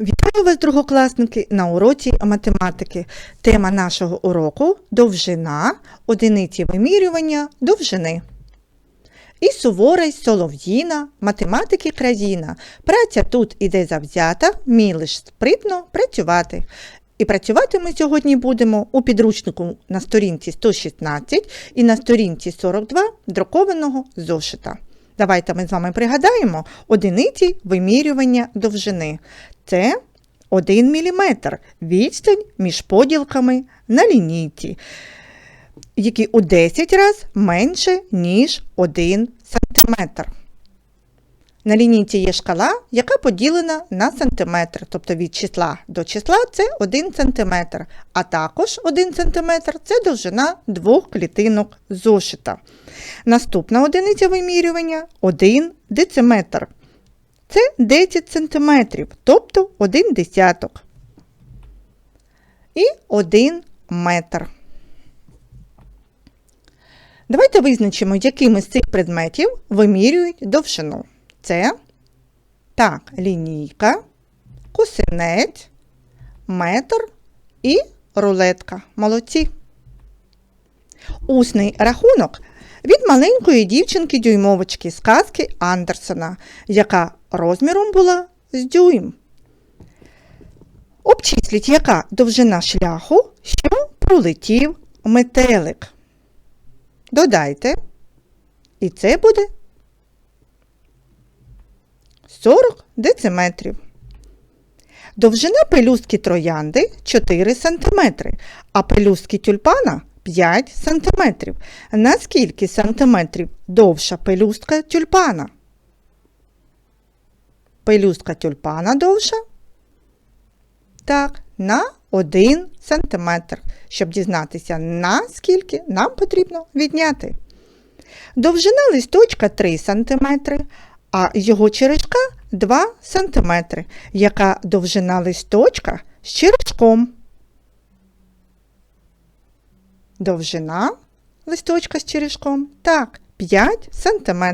Вітаю вас, другокласники, на уроці математики. Тема нашого уроку довжина, одиниці вимірювання довжини. І сувора, й солов'їна, математики країна. Праця тут іде завзята, мій лиш спритно працювати. І працювати ми сьогодні будемо у підручнику на сторінці 116 і на сторінці 42 друкованого зошита. Давайте ми з вами пригадаємо одиниці вимірювання довжини. Це 1 мм відстань між поділками на лінійці, які у 10 разів менше, ніж 1 см. На лінійці є шкала, яка поділена на сантиметр, тобто від числа до числа це 1 см, а також 1 см це довжина двох клітинок зошита. Наступна одиниця вимірювання 1 дециметр. Це 10 см, тобто 1 десяток. І 1 метр. Давайте визначимо, якими з цих предметів вимірюють довжину. Це так, лінійка, косинець, метр і рулетка. Молодці. Усний рахунок від маленької дівчинки-дюймовочки з казки Андерсона, яка розміром була з дюйм. Обчисліть, яка довжина шляху, що пролетів метелик. Додайте. І це буде 40 дециметрів. Довжина пелюстки троянди 4 см, а пелюстки тюльпана 5 см. На скільки сантиметрів довша пелюстка тюльпана? Пелюстка тюльпана довша? Так, на 1 см. Щоб дізнатися, на скільки нам потрібно відняти. Довжина листочка 3 см, а його черешка 2 см. Яка довжина листочка з черешком? Довжина листочка з черешком? Так, 5 см.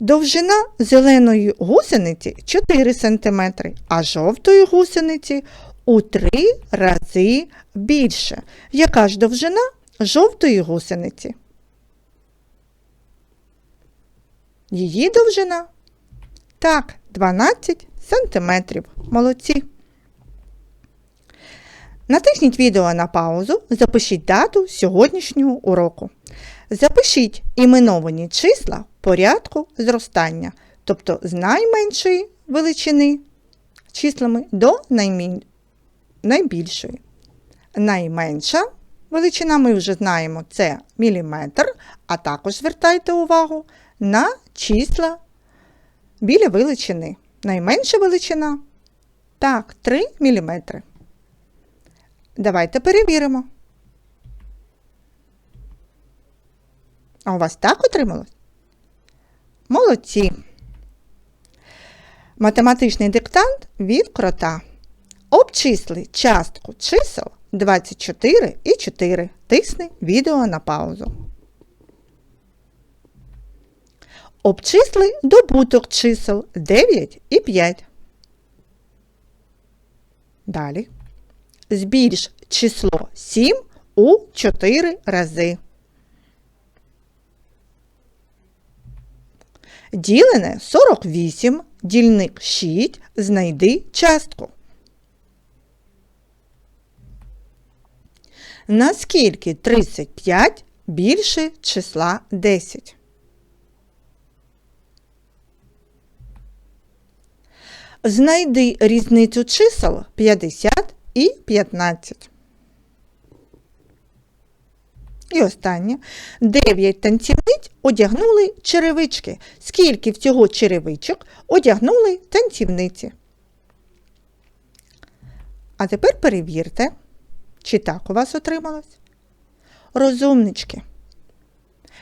Довжина зеленої гусениці 4 см, а жовтої гусениці у 3 рази більше. Яка ж довжина жовтої гусениці? Її довжина? Так, 12 сантиметрів. Молодці. Натисніть відео на паузу, запишіть дату сьогоднішнього уроку. Запишіть іменовані числа порядку зростання, тобто з найменшої величини числами до найбільшої. Найменша величина, ми вже знаємо, це міліметр, а також звертайте увагу на числа біля величини. Найменша величина так, 3 мм. Давайте перевіримо. А у вас так отрималось? Молодці. Математичний диктант від крота. Обчисли частку чисел 24 і 4. Тисни відео на паузу. Обчисли добуток чисел 9 і 5. Далі. Збільш число 7 у 4 рази. Ділене 48, дільник 6, знайди частку. Наскільки 35 більше числа 10? Знайди різницю чисел 50 і 15. І останнє. 9 танцівниць одягнули черевички. Скільки всього черевичок одягнули танцівниці? А тепер перевірте, чи так у вас отрималось. Розумнички.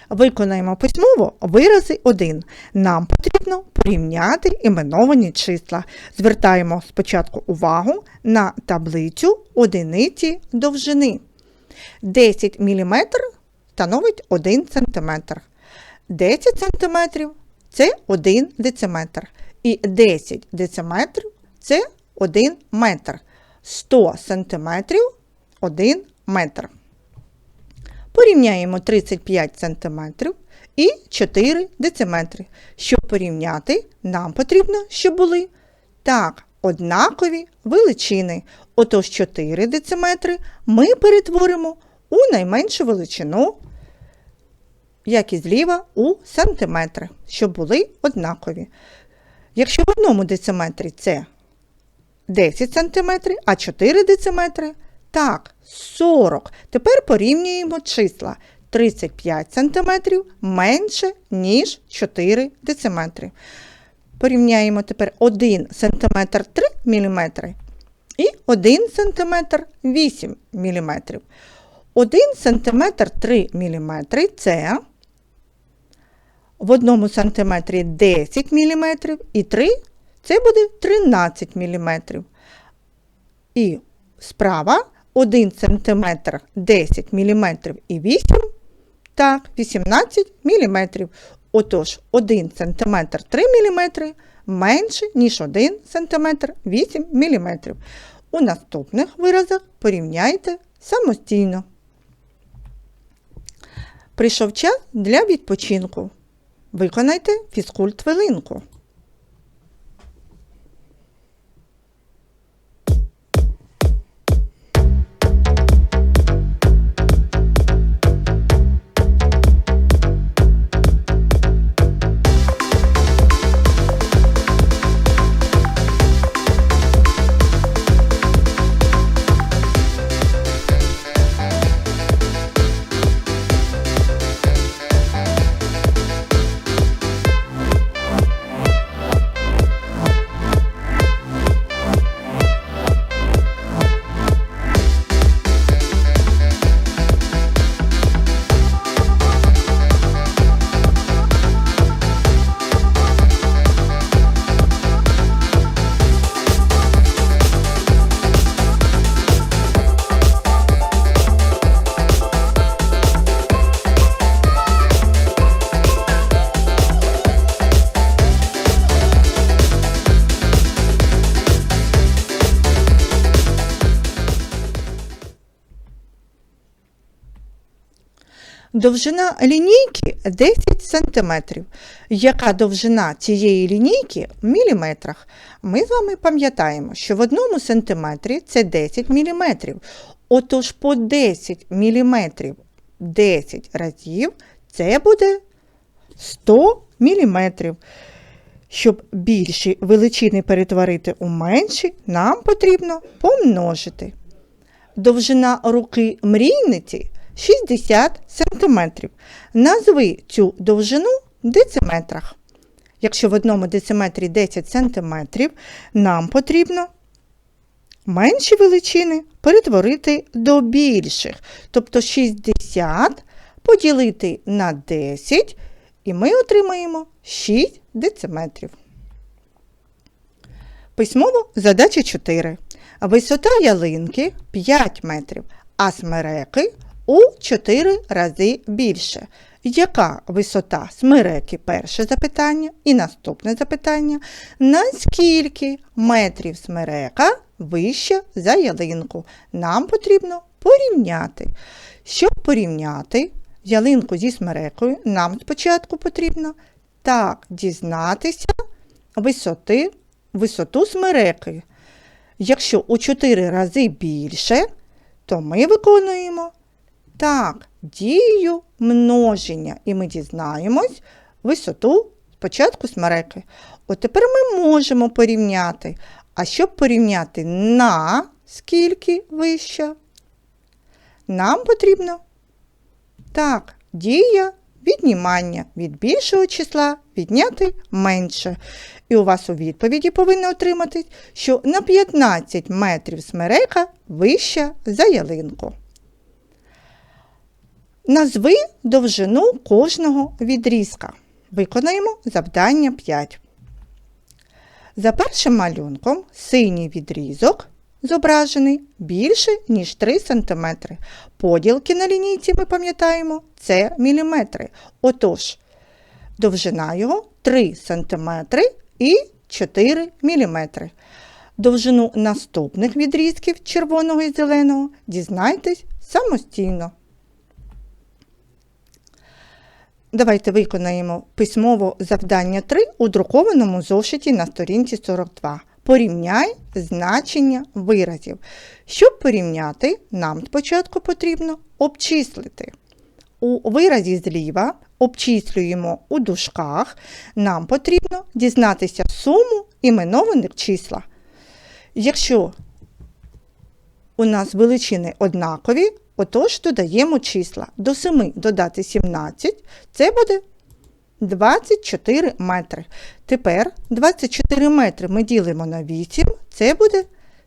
Виконаємо письмово вирази 1. Нам потрібно порівняти іменовані числа. Звертаємо спочатку увагу на таблицю одиниці довжини. 10 мм становить 1 см. 10 см це 1 дециметр. І 10 дециметрів це 1 метр. 100 сантиметрів 1 метр. Порівняємо 35 см і 4 дециметри. Щоб порівняти, нам потрібно, щоб були так, однакові величини. Отож 4 дециметри ми перетворимо у найменшу величину, як і зліва, у сантиметри, щоб були однакові. Якщо в одному дециметрі це 10 см, а 4 дециметри так, 40. Тепер порівнюємо числа. 35 см менше, ніж 4 дециметри. Порівняємо тепер 1 см 3 мм і 1 см 8 мм. 1 см 3 мм це в 1 см 10 мм і 3 це буде 13 мм. І справа 1 см 10 мм і 8, так, 18 мм. Отож, 1 см 3 мм менше, ніж 1 см 8 мм. У наступних виразах порівняйте самостійно. Прийшов час для відпочинку. Виконайте фізкульт хвилинку. Довжина лінійки 10 см. Яка довжина цієї лінійки в міліметрах? Ми з вами пам'ятаємо, що в одному сантиметрі це 10 мм. Отож по 10 мм 10 разів це буде 100 мм. Щоб більші величини перетворити у менші, нам потрібно помножити. Довжина руки мрійниці 60 см. Назви цю довжину в дециметрах. Якщо в одному дециметрі 10 см, нам потрібно менші величини перетворити до більших. Тобто 60 поділити на 10, і ми отримаємо 6 дециметрів. Письмово задача 4. Висота ялинки 5 метрів, а смереки у 4 рази більше. Яка висота смереки? Перше запитання і наступне запитання. Наскільки метрів смерека вища за ялинку? Нам потрібно порівняти. Щоб порівняти ялинку зі смерекою, нам спочатку потрібно так дізнатися висоти, висоту смереки. Якщо у 4 рази більше, то ми виконуємо так, дію множення. І ми дізнаємось висоту спочатку смереки. От тепер ми можемо порівняти. А щоб порівняти на скільки вища, нам потрібно так, дія віднімання від більшого числа відняти менше. І у вас у відповіді повинно отримати, що на 15 метрів смерека вища за ялинку. Назви довжину кожного відрізка. Виконаємо завдання 5. За першим малюнком синій відрізок зображений більше, ніж 3 см. Поділки на лінійці, ми пам'ятаємо, це міліметри. Отож, довжина його 3 см і 4 мм. Довжину наступних відрізків червоного і зеленого дізнайтесь самостійно. Давайте виконаємо письмово завдання 3 у друкованому зошиті на сторінці 42. Порівняй значення виразів. Щоб порівняти, нам спочатку потрібно обчислити. У виразі зліва обчислюємо у дужках. Нам потрібно дізнатися суму іменованих числа. Якщо у нас величини однакові, отож додаємо числа. До 7 додати 17, це буде 24 метри. Тепер 24 метри ми ділимо на 8, це буде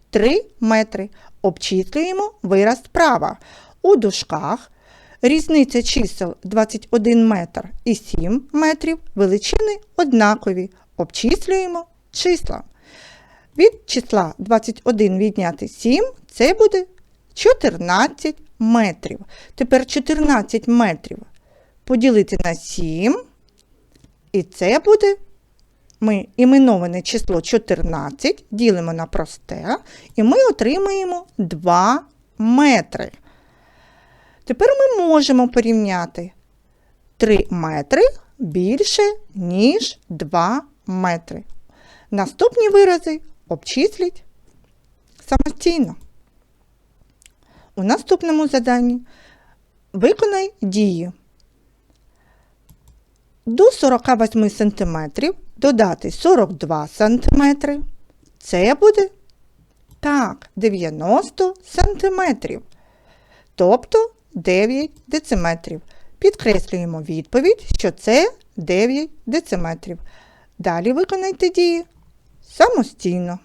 3 метри. Обчислюємо вираз справа. У дужках різниця чисел 21 метр і 7 метрів, величини однакові. Обчислюємо числа. Від числа 21 відняти 7 це буде 14 метрів. Тепер 14 метрів поділити на 7, і це буде ми іменоване число 14 ділимо на просте, і ми отримаємо 2 метри. Тепер ми можемо порівняти 3 метри більше, ніж 2 метри. Наступні вирази обчисліть самостійно. У наступному заданні виконай дії. До 48 см додати 42 см. Це буде так, 90 см. Тобто 9 дециметрів. Підкреслюємо відповідь, що це 9 дециметрів. Далі виконайте дії самостійно.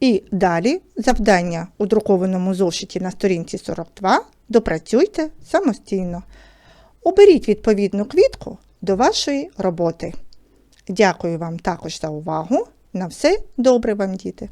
І далі завдання у друкованому зошиті на сторінці 42 допрацюйте самостійно. Оберіть відповідну квітку до вашої роботи. Дякую вам також за увагу. На все добре вам, діти!